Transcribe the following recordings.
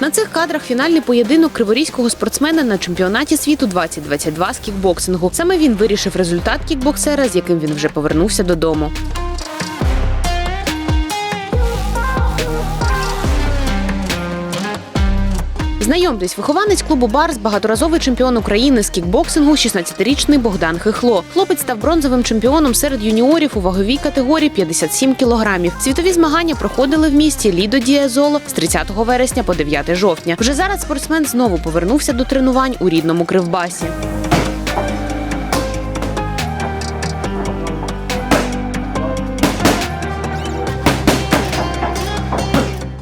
На цих кадрах фінальний поєдинок криворізького спортсмена на чемпіонаті світу 2022 з кікбоксингу. Саме він вирішив результат кікбоксера, з яким він вже повернувся додому. Знайомтесь, вихованець клубу Барс, багаторазовий чемпіон України з кікбоксингу, 16-річний Богдан Хихло. Хлопець став бронзовим чемпіоном серед юніорів у ваговій категорії 57 кілограмів. Світові змагання проходили в місті Лідо Діазоло з 30 вересня по 9 жовтня. Вже зараз спортсмен знову повернувся до тренувань у рідному Кривбасі.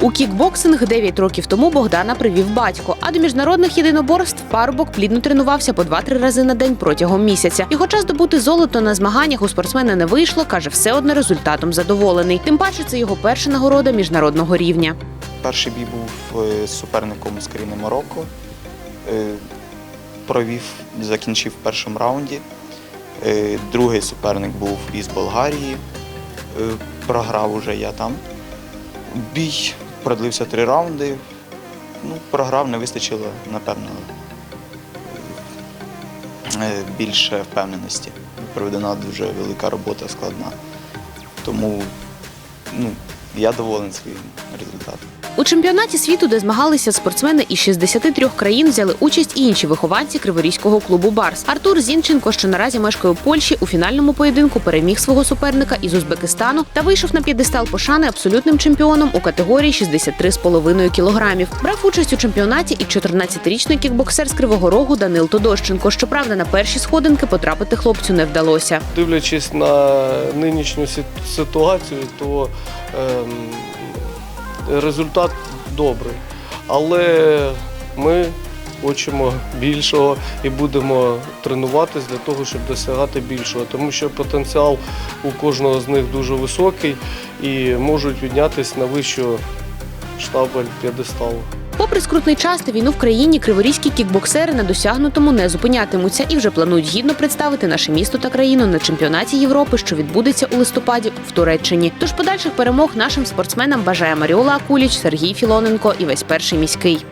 У кікбоксинг 9 років тому Богдана привів батько. А до міжнародних єдиноборств парубок плідно тренувався по 2-3 рази на день протягом місяця. І хоча здобути золото на змаганнях у спортсмена не вийшло, каже, все одно результатом задоволений. Тим паче це його перша нагорода міжнародного рівня. Перший бій був е, суперником з країни Марокко. Е, Провів, закінчив в першому раунді. Е, Другий суперник був із Болгарії. Програв уже я там. Бій продлився три раунди. Ну, програв, не вистачило, напевно, е, більше впевненості. Проведена дуже велика робота, складна. Тому ну, я доволен своїм результатом. У чемпіонаті світу, де змагалися спортсмени із 63 країн, взяли участь і інші вихованці криворізького клубу Барс. Артур Зінченко, що наразі мешкає у Польщі, у фінальному поєдинку переміг свого суперника із Узбекистану та вийшов на п'єдестал пошани абсолютним чемпіоном у категорії 63,5 кілограмів. Брав участь у чемпіонаті і 14-річний кікбоксер з Кривого Рогу Данил Тодощенко. Щоправда, на перші сходинки потрапити хлопцю не вдалося. Дивлячись на нинішню ситуацію, то ем, результат добрий. Але ми хочемо більшого і будемо тренуватись для того, щоб досягати більшого, тому що потенціал у кожного з них дуже високий і можуть віднятися на вищу штабель п'єдесталу. Попри скрутний час та війну в країні, криворізькі кікбоксери на досягнутому не зупинятимуться і вже планують гідно представити наше місто та країну на чемпіонаті Європи, що відбудеться у листопаді в Туреччині. Тож подальших перемог нашим спортсменам бажає Маріола Акуліч, Сергій Філоненко і весь перший міський.